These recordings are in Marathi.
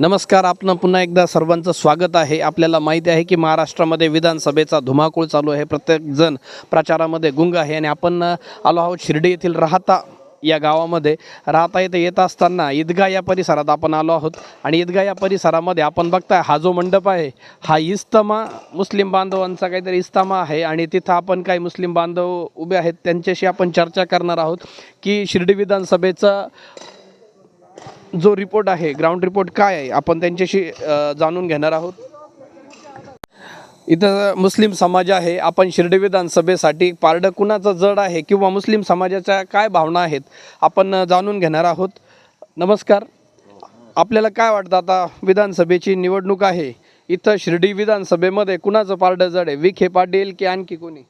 नमस्कार आपण पुन्हा एकदा सर्वांचं स्वागत आहे. आपल्याला माहिती आहे की महाराष्ट्रामध्ये विधानसभेचा धुमाकूळ चालू आहे. प्रत्येकजण प्रचारामध्ये गुंग आहे आणि आपण आलो आहोत शिर्डी येथील राहता या गावामध्ये. राहता येथे येत असताना ईदगा या परिसरात आपण आलो आहोत आणि ईदगा या परिसरामध्ये आपण बघताय हा जो मंडप आहे हा इस्तमा मुस्लिम बांधवांचा काहीतरी इस्तमा आहे आणि तिथं आपण काही मुस्लिम बांधव उभे आहेत. त्यांच्याशी आपण चर्चा करणार आहोत की शिर्डी विधानसभेचं जो रिपोर्ट आहे ग्राउंड रिपोर्ट काय आहे आपण त्यांच्याशी जाणून घेणार आहोत. इथं मुस्लिम समाज आहे. आपण शिर्डी विधानसभेसाठी पारडं कुणाचं जड आहे किंवा मुस्लिम समाजाच्या काय भावना आहेत आपण जाणून घेणार आहोत. नमस्कार. आपल्याला काय वाटतं आता विधानसभेची निवडणूक आहे. इथं शिर्डी विधानसभेमध्ये कुणाचं पारडं जड आहे? विखे पाटील की आणखी कोणी?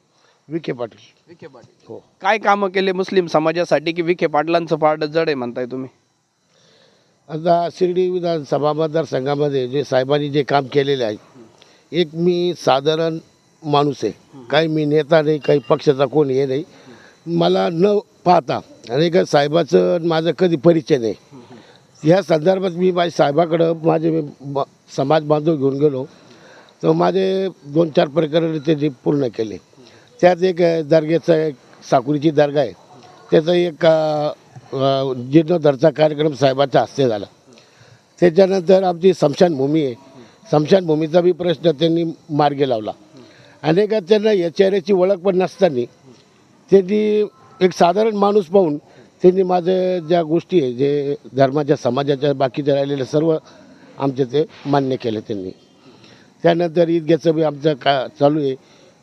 विखे पाटील. विखे पाटील. हो. काय कामं केले मुस्लिम समाजासाठी की विखे पाटलांचं पारडं जड आहे म्हणताय तुम्ही? आता शिर्डी विधानसभा मतदारसंघामध्ये जे साहेबांनी जे काम केलेले आहे एक मी साधारण माणूस आहे. काही मी नेता नाही काही पक्षाचा कोण हे नाही. मला न पाहता आणि का साहेबाचं आणि माझं कधी परिचय नाही. ह्या संदर्भात मी माझ्या साहेबाकडं माझे समाज बांधव घेऊन गेलो. तर माझे दोन चार प्रकरण त्यांनी पूर्ण केले. त्यात एक अ, दर्ग्याचा एक साकुरीची दर्गा आहे. त्याचं एक जीर्णोद्धरचा कार्यक्रम साहेबाच्या हस्ते झाला. त्याच्यानंतर आमची स्मशानभूमी आहे. स्मशानभूमीचा बी प्रश्न त्यांनी मार्गी लावला. अनेका त्यांना एच आर एची ओळख पण नसताना त्यांनी एक साधारण माणूस पाहून त्यांनी माझं ज्या गोष्टी आहे जे धर्माच्या समाजाच्या बाकीच्या राहिलेल्या सर्व आमचे ते मान्य केले त्यांनी. त्यानंतर ईदग्याचं बी आमचं का चालू आहे.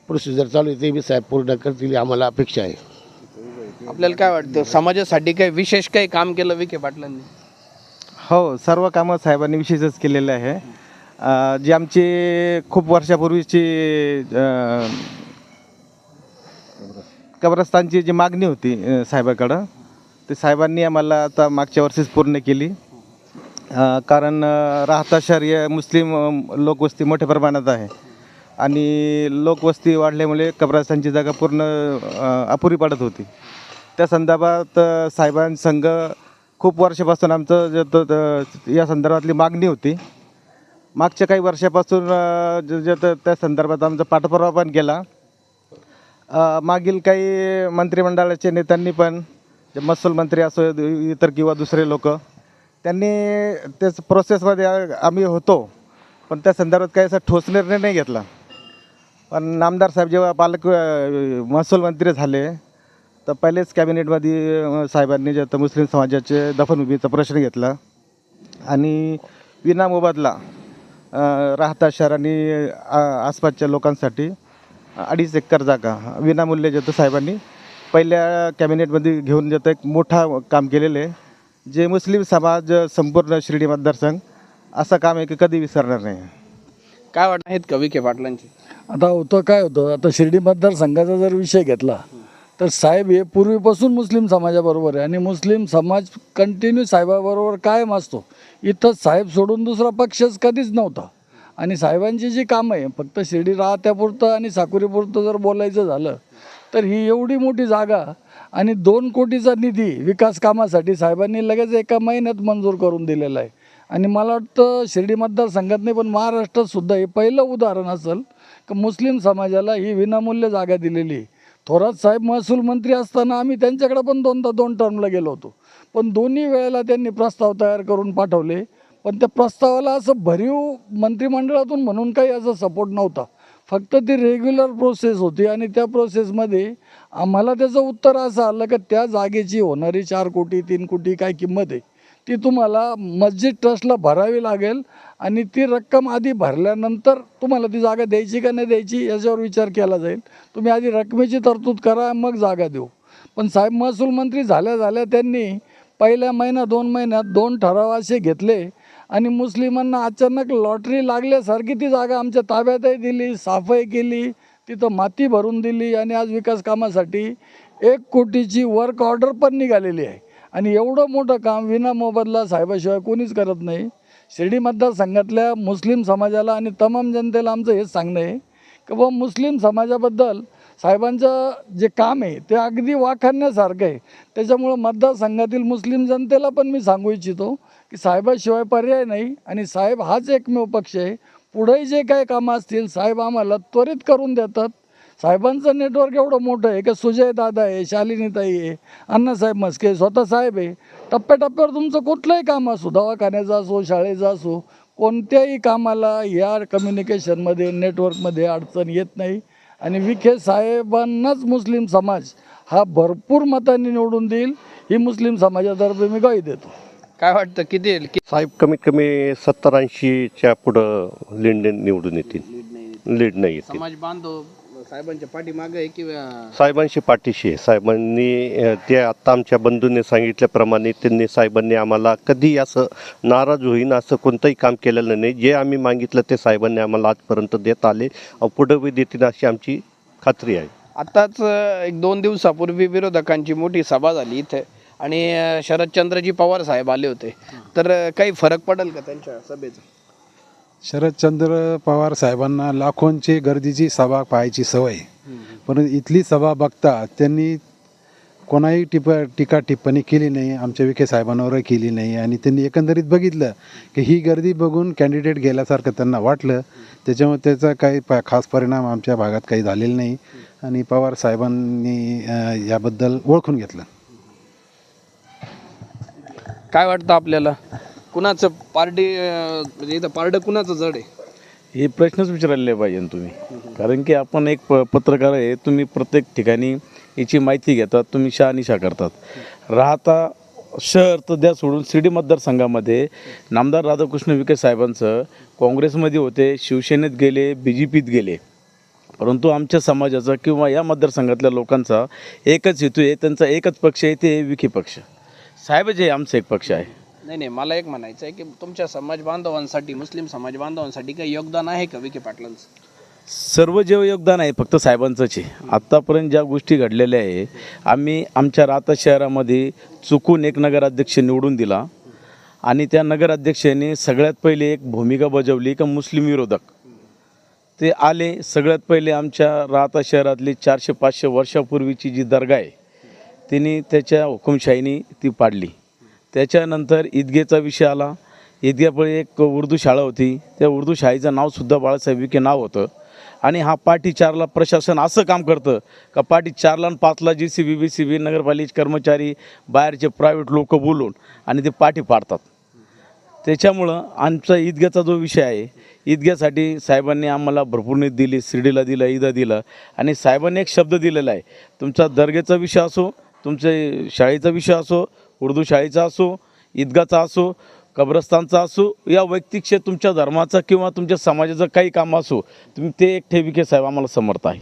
प्रोसिजर चालू आहे ते बी साहेब पूर्ण करतील आम्हाला अपेक्षा आहे. आपल्याला काय वाटतं? समाजासाठी काही विशेष काही काम केलं विखे पाटलांनी? हो सर्व कामं साहेबांनी विशेषच केलेले आहे. अ, जी आमची खूप वर्षापूर्वीची अ, कब्रस्तानची जी मागणी होती साहेबाकडं ते साहेबांनी आम्हाला आता मागच्या वर्षीच पूर्ण केली. कारण राहता शहर मुस्लिम लोकवस्ती मोठ्या प्रमाणात आहे. आणि लोकवस्ती वाढल्यामुळे कब्रस्तानची जागा पूर्ण अपुरी पडत होती. त्या संदर्भात अ, साहेबांसंघ खूप वर्षापासून आमचं जे त- या संदर्भातली मागणी होती. मागच्या काही वर्षापासून ज- जे त्या संदर्भात आमचा पाठपुरावा पण केला. मागील काही मंत्रिमंडळाच्या नेत्यांनी पण जे महसूल मंत्री असो इतर किंवा दुसरे लोक त्यांनी त्याच प्रोसेसमध्ये आम्ही होतो. पण त्या संदर्भात काही असा ठोस निर्णय नाही घेतला. पण नामदार साहेब जेव्हा पालक महसूल मंत्री झाले तर पहिलेच कॅबिनेटमध्ये साहेबांनी जे आता मुस्लिम समाजाचे दफनभूमीचा प्रश्न घेतला आणि विना मोबदला राहता शहर आणि आ, आसपासच्या लोकांसाठी अडीच एकर जागा विनामूल्य जे साहेबांनी. पहिल्या कॅबिनेटमध्ये घेऊन जेतं एक मोठा काम केलेलं आहे. जे मुस्लिम समाज संपूर्ण शिर्डी मतदारसंघ असं काम आहे की कधी विसरणार नाही. काय वाटत आहेत का विखे पाटलांची? आता होतं काय होतं आता शिर्डी मतदारसंघाचा जर विषय घेतला तर साहेब हे पूर्वीपासून मुस्लिम समाजाबरोबर आहे आणि मुस्लिम समाज कंटिन्यू साहेबाबरोबर कायम असतो. इथं साहेब सोडून दुसरा पक्षच कधीच नव्हता. आणि साहेबांची जी कामं आहे फक्त शिर्डी राहत्यापुरतं आणि साकुरीपुरतं जर बोलायचं झालं तर ही एवढी मोठी जागा आणि दोन कोटीचा निधी विकास कामासाठी साहेबांनी लगेच एका महिन्यात मंजूर करून दिलेला आहे. आणि मला वाटतं शिर्डी मतदारसंघात नाही पण महाराष्ट्रात सुद्धा हे पहिलं उदाहरण असेल की मुस्लिम समाजाला ही विनामूल्य जागा दिलेली आहे. थोरात साहेब महसूल मंत्री असताना आम्ही त्यांच्याकडे पण दोनदा दोन टर्मला गेलो होतो. पण दोन्ही वेळेला त्यांनी प्रस्ताव तयार करून पाठवले. पण त्या प्रस्तावाला असं भरीव मंत्रिमंडळातून म्हणून काही असं सपोर्ट नव्हता. फक्त ती रेग्युलर प्रोसेस होती आणि त्या प्रोसेसमध्ये आम्हाला त्याचं उत्तर असं आलं का त्या जागेची होणारी चार कोटी तीन कोटी काय किंमत आहे. ती तुम्हाला मस्जिद ट्रस्टला भरावी लागेल आणि ती रक्कम आधी भरल्यानंतर तुम्हाला ती जागा द्यायची का नाही द्यायची याच्यावर विचार केला जाईल. तुम्ही आधी रकमेची तरतूद करा मग जागा देऊ. पण साहेब महसूल मंत्री झाल्या झाल्या त्यांनी पहिल्या महिना दोन महिन्यात दोन ठराव असे घेतले आणि मुस्लिमांना अचानक लॉटरी लागल्यासारखी ती जागा आमच्या ताब्यातही दिली साफही केली तिथं माती भरून दिली आणि आज विकास कामासाठी एक कोटीची वर्क ऑर्डर पण निघालेली आहे. आणि एवढं मोठं काम विना मोबदला साहेबाशिवाय कोणीच करत नाही. शिर्डी मतदारसंघातल्या मुस्लिम समाजाला आणि तमाम जनतेला आमचं हेच सांगणं आहे की बुवा मुस्लिम समाजाबद्दल साहेबांचं जे काम आहे ते अगदी वाखाणण्यासारखं आहे. त्याच्यामुळं मतदारसंघातील मुस्लिम जनतेला पण मी सांगू इच्छितो की साहेबाशिवाय पर्याय नाही आणि साहेब हाच एकमेव पक्ष आहे. पुढेही जे काही कामं असतील साहेब आम्हाला त्वरित करून देतात. साहेबांचं नेटवर्क एवढं मोठं आहे की सुजय दादा आहे शालिनीताई आहे अण्णासाहेब मस्के स्वतः साहेब आहे. टप्प्याटप्प्यावर तुमचं कुठलंही काम असो दवाखान्याचं असो शाळेचं असो कोणत्याही कामाला या कम्युनिकेशनमध्ये नेटवर्कमध्ये अडचण येत नाही. आणि विखे साहेबांनाच मुस्लिम समाज हा भरपूर मतांनी निवडून देईल ही मुस्लिम समाजातर्फे मी ग्वाही देतो. काय वाटतं किती येईल? कि- साहेब कमीत कमी सत्तर ऐंशीच्या पुढं लीड निवडून येतील. लीड नाही येतील. समाज बांधव साहेबांच्या पाठीमागे आहे किंवा साहेबांशी पाठीशी आहे. साहेबांनी ते आत्ता आमच्या बंधूंनी सांगितल्याप्रमाणे त्यांनी साहेबांनी आम्हाला कधी असं नाराज होईन असं कोणतंही काम केलेलं नाही. जे आम्ही मागितलं ते साहेबांनी आम्हाला आजपर्यंत देत आले. पुढं बी देतील अशी आमची खात्री आहे. आताच अ, एक दोन दिवसापूर्वी विरोधकांची मोठी सभा झाली इथे आणि शरदचंद्रजी पवार साहेब आले होते. तर काही फरक पडेल का त्यांच्या सभेचा? शरदचंद्र पवार साहेबांना लाखोंची गर्दीची सभा पाहायची सवय. परंतु इथली सभा बघता त्यांनी कोणाही टिप टीका टिप्पणी केली नाही आमच्या विखे साहेबांवर केली नाही. आणि त्यांनी एकंदरीत बघितलं की ही गर्दी बघून कॅन्डिडेट गेल्यासारखं त्यांना वाटलं. त्याच्यामुळे त्याचा काही प खास परिणाम आमच्या भागात काही झालेला नाही. आणि पवार साहेबांनी याबद्दल ओळखून घेतलं. काय वाटतं आपल्याला? कुणाचं पार्टी म्हणजे इथं पारडं कुणाचं जड आहे? हे प्रश्नच विचारले पाहिजे ना तुम्ही. कारण की आपण एक प पत्रकार आहे तुम्ही प्रत्येक ठिकाणी याची माहिती घेतात तुम्ही शहानिशा करतात. राहता शहर तर द्या सोडून शिर्डी मतदारसंघामध्ये नामदार राधाकृष्ण विखे साहेबांचं काँग्रेसमध्ये होते शिवसेनेत गेले बी जे पीत गेले. परंतु आमच्या समाजाचा किंवा या मतदारसंघातल्या लोकांचा एकच हेतू आहे त्यांचा एकच पक्ष आहे ते विखे पक्ष. साहेब जे आमचा एक पक्ष आहे. नाही नाही मला एक म्हणायचं आहे की तुमच्या समाज बांधवांसाठी मुस्लिम समाज बांधवांसाठी काही योगदान आहे का विखे पाटलांचं? सर्व जे योगदान आहे फक्त साहेबांचंच आहे. आत्तापर्यंत ज्या गोष्टी घडलेल्या आहे आम्ही आमच्या राहता शहरामध्ये चुकून एक नगराध्यक्ष निवडून दिला. आणि त्या नगराध्यक्षाने सगळ्यात पहिले एक भूमिका बजावली का मुस्लिम विरोधक. ते आले सगळ्यात पहिले आमच्या राहता शहरातली चारशे पाचशे वर्षापूर्वीची जी दर्गा आहे त्यांनी त्याच्या हुकुमशाहीने ती पाडली. त्याच्यानंतर ईदगेचा विषय आला. ईदगेपुढे एक उर्दू शाळा होती. त्या उर्दू शाळेचं नावसुद्धा बाळासाहेब विखे नाव होतं. आणि हा पाठी चारला प्रशासन असं काम करतं का पाठी चारला आणि पाचला जी C B B C B नगरपालिके कर्मचारी बाहेरचे प्रायव्हेट लोक बोलून आणि ते पाठी पाडतात. त्याच्यामुळं आमचा ईदग्याचा जो विषय आहे ईदग्यासाठी साहेबांनी आम्हाला भरपूर निधी दिली शिर्डीला दिलं ईदा दिलं आणि साहेबांनी एक शब्द दिलेला आहे तुमचा दर्गेचा विषय असो तुमचे शाळेचा विषय असो उर्दू शाळेचा असो ईदगाचा असो कब्रस्तानचा असो या वैयक्तिक तुमच्या धर्माचा किंवा तुमच्या समाजाचं काही काम असो तुम्ही ते एक ठेविके साहेब आम्हाला समर्थ आहे.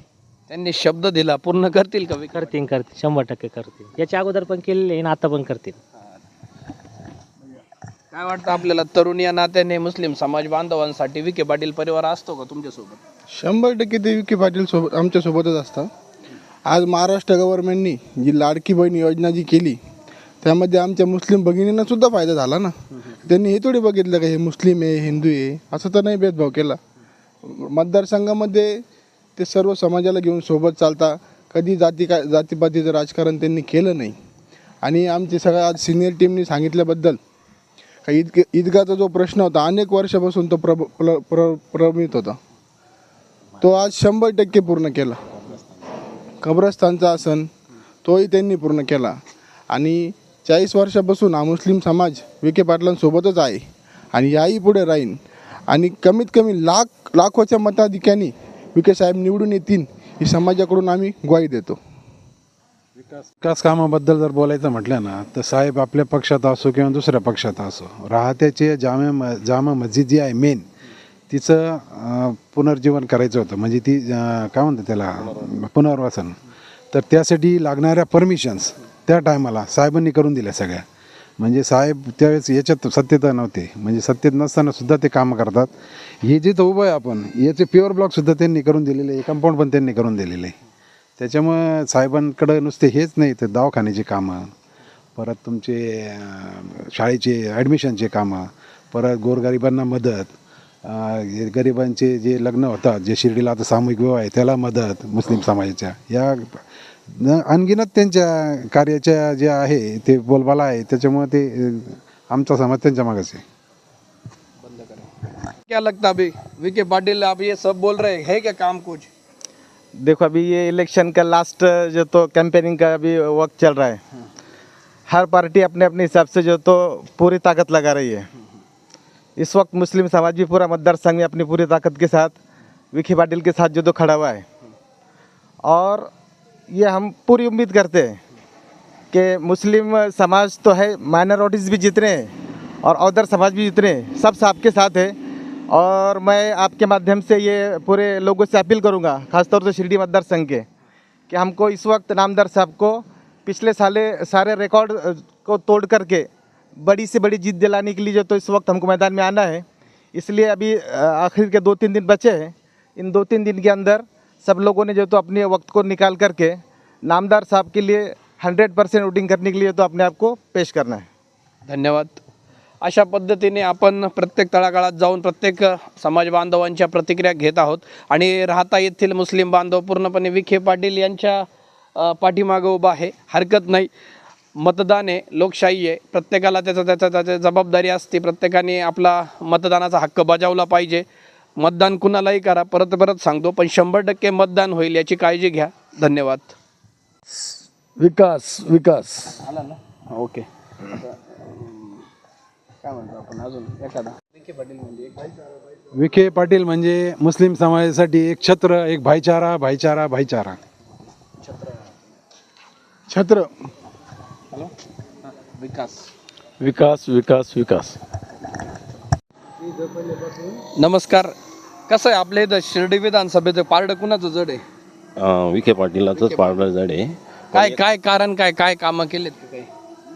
त्यांनी शब्द दिला पूर्ण करतील का? करतील करतील. शंभर टक्के करतील. याच्या अगोदर पण केलेले आहे आणि आता पण करतील. काय वाटतं आपल्याला? तरुण या नात्याने मुस्लिम समाज बांधवांसाठी विखे पाटील परिवार असतो का तुमच्यासोबत? शंभर टक्के ते विखे पाटील सोबत आमच्यासोबतच असतात. आज महाराष्ट्र गव्हर्नमेंटनी जी लाडकी बहीण योजना जी केली त्यामध्ये आमच्या मुस्लिम भगिनींना सुद्धा फायदा झाला ना. त्यांनी हे थोडी बघितलं का हे मुस्लिम आहे हिंदू आहे असं तर नाही भेदभाव केला. मतदारसंघामध्ये ते सर्व समाजाला घेऊन सोबत चालता कधी जाती का जातीपातीचं राजकारण त्यांनी केलं नाही. आणि आमची सगळ्या आज सिनियर टीमनी सांगितल्याबद्दल का ईद ईदगाचा जो प्रश्न होता अनेक वर्षापासून तो प्रभ प्र प्र प्रमित होता. तो आज शंभर टक्के पूर्ण केला. कब्रस्तानचा आसन तोही त्यांनी पूर्ण केला. आणि चाळीस वर्षापासून हा मुस्लिम समाज विखे पाटलांसोबतच आहे. आणि याही पुढे राहीन. आणि कमीत कमी लाख लाखोच्या मताधिक्याने विखे साहेब निवडून येतील ही समाजाकडून आम्ही ग्वाही देतो. विकास विकास कामाबद्दल जर बोलायचं म्हटलं ना तर साहेब आपल्या पक्षात असो किंवा दुसऱ्या पक्षात असो राहत्याचे जामे म जामा मस्जिद जी आहे मेन तिचं पुनर्जीवन करायचं होतं. म्हणजे ती काय म्हणतात त्याला पुनर्वसन. तर त्यासाठी लागणाऱ्या परमिशन्स त्या टायमाला साहेबांनी करून दिल्या सगळ्या. म्हणजे साहेब त्यावेळेस याच्यात सत्यता नव्हते. म्हणजे सत्यत नसताना सुद्धा ते कामं करतात. हे जे तर उभं आहे आपण याचे प्युअर ब्लॉकसुद्धा त्यांनी करून दिलेले आहे. कंपाऊंड पण त्यांनी करून दिलेलं आहे. त्याच्यामुळं साहेबांकडं नुसते हेच नाही तर दवाखान्याची कामं परत तुमचे शाळेचे ॲडमिशनचे कामं परत गोरगरिबांना मदत गरिबांचे जे लग्न होतात जे शिर्डीला आता सामूहिक विवाह आहे त्याला मदत मुस्लिम समाजाच्या. या न- अनगिनत त्यांच्या कार्याच्या जे आहे ते बोलबाला आहे त्याच्यामुळं ते आमचा समाज त्यांच्या मागच आहे. क्या लगता अभी? विके पाटिल आप ये सब बोल रहे हैं? है क्या काम कुछ? देखो अभी ये इलेक्शन का लास्ट जो तो कैंपेनिंग का अभी वक्त चल रहा है। हर पार्टी अपने अपने हिसाब से जो तो पूरी ताकत लगा रही है। इस वक्त मुस्लिम समाज भी पूरा मतदार संघ में अपनी पूरी ताकत के साथ विखे पाटिल के साथ जो तो खड़ा हुआ है। और ये हम पूरी उम्मीद करते हैं कि मुस्लिम समाज तो है माइनॉरिटीज़ भी जितने हैं और अदर समाज भी जितने हैं, सब आपके साथ है। और मैं आपके माध्यम से ये पूरे लोगों से अपील करूँगा, खासतौर से शिरडी मतदार संघ के, कि हमको इस वक्त नामदार साहब को पिछले साले, सारे रिकॉर्ड को तोड़ करके बड़ी से बड़ी जीत दिलाने के लिए जो तो इस वक्त हमको मैदान में आना है, इसलिए अभी आखिर के दो तीन दिन बचे हैं। इन दो तीन दिन के अंदर सब लोगों ने जो तो अपने वक्त को निकाल करके नामदार साहब के लिए हंड्रेड परसेंट वोटिंग करने के लिए तो अपने आप को पेश करना है। धन्यवाद। अशा पद्धतीने आपण प्रत्येक तळागाळात जाऊन प्रत्येक समाज बांधवांच्या प्रतिक्रिया घेत आहोत. आणि राहता येथील मुस्लिम बांधव पूर्णपणे विखे पाटील यांच्या पाठीमागं उभा आहे. हरकत नाही. मतदान आहे लोकशाही आहे. प्रत्येकाला त्याचा त्याचा त्याची जबाबदारी असते. प्रत्येकाने आपला मतदानाचा हक्क बजावला पाहिजे. मतदान कुणालाही करा. परत परत सांगतो पण शंभर टक्के मतदान होईल याची काळजी घ्या. धन्यवाद. विकास विकास. आला ना? ओके. काय म्हणतो आपण अजून? एखादा? विखे पाटील म्हणजे एक विखे पाटील म्हणजे मुस्लिम समाजासाठी एक छत्र एक भाईचारा भाईचारा भाईचारा. छत्र. विकास. विकास विकास विकास. नमस्कार. कसं आहे आपल्या इथं शिर्डी विधानसभेचं पारडं कुणाचं जड आहे? अं, विखे पाटीलाचंच पारडं जड आहे. काय काय कारण काय काय कामं केलेत का काही?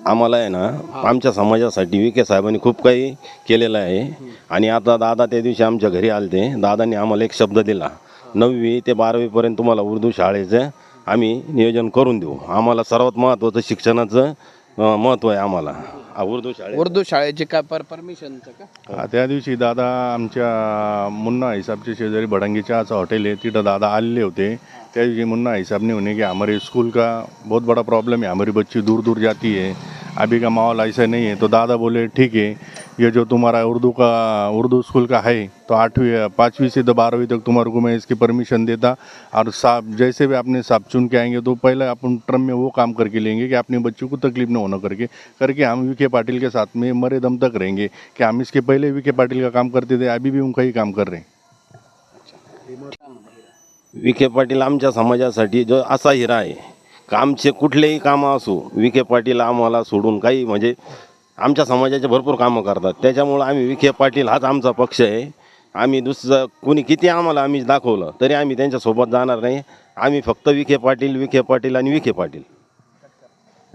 आम्हाला आहे ना आमच्या समाजासाठी विखे साहेबांनी खूप काही केलेलं आहे. आणि आता दादा त्या दिवशी आमच्या घरी आले ते दादांनी आम्हाला एक शब्द दिला. नववी ते बारावीपर्यंत तुम्हाला उर्दू शाळेचं आम्ही नियोजन करून देऊ. आम्हाला सर्वात महत्त्वाचं शिक्षणाचं महत्त्व आहे आम्हाला. आ, उर्दू शाळेत. उर्दू शाळेचे काय पर परमिशनचं का? हा, त्या दिवशी दादा आमच्या मुन्ना हिसाबच्या शेजारी भडंगी चहाचं हॉटेल आहे. तिथं दादा आलेले होते. त्या दिवशी मुन्ना हिसाब ने होने कि हमारे स्कूल का बहुत बड़ा प्रॉब्लम है हमारी बच्ची दूर दूर जाती है अभी का माहौल ऐसा नहीं है. तो दादा बोले ठीक है ये जो तुम्हारा उर्दू का उर्दू स्कूल का है तो आठवीं पाँचवीं से तो बारहवीं तक तुम्हारे को मैं इसकी परमिशन देता। और साहब जैसे भी आपने साहब चुन के आएंगे तो पहले अपन ट्रम में वो काम करके लेंगे कि अपने बच्चों को तकलीफ न होना करके करके हम विखे पाटिल के साथ में मरे दम तक रहेंगे कि हम इसके पहले विखे पाटिल का काम करते थे अभी भी उनका ही काम कर रहे हैं। विखे पाटील आमच्या समाजासाठी जो असा हिरा आहे कामचे कुठलेही कामं असो विखे पाटील आम्हाला सोडून काही म्हणजे आमच्या समाजाचे भरपूर कामं करतात. त्याच्यामुळं आम्ही विखे पाटील हाच आमचा पक्ष आहे. आम्ही दुसरं कुणी किती आम्हाला आम्ही दाखवलं तरी आम्ही त्यांच्यासोबत जाणार नाही. आम्ही फक्त विखे पाटील विखे पाटील आणि विखे पाटील.